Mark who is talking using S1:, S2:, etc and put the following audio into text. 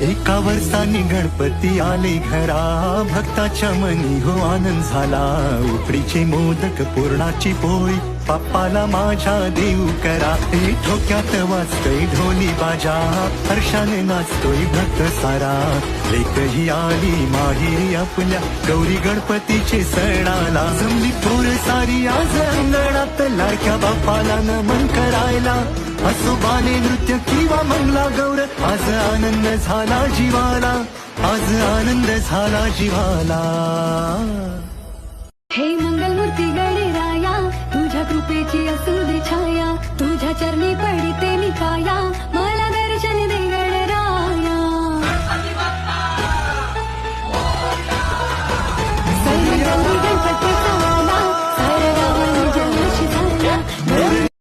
S1: एका वर्षाने गणपती आले घरा. भक्ताच्या मनी हो आनंद झाला. उकडीचे मोदक पूर्णाची पोळी. बाप्पाला माझ्या देऊ करा. हे ठोक्यात वाजतोय ढोली बाजा. हर्षाने नाचतोय भक्त सारा. लेकही आली माही आपल्या गौरी गणपतीचे सणाला. जमली पोर सारी आज अंगणात लाडक्या बाप्पाला नमन करायला. असो बाले नृत्य किंवा मंगला गौर आज आनंद झाला जीवाला आज आनंद झाला जीवाला.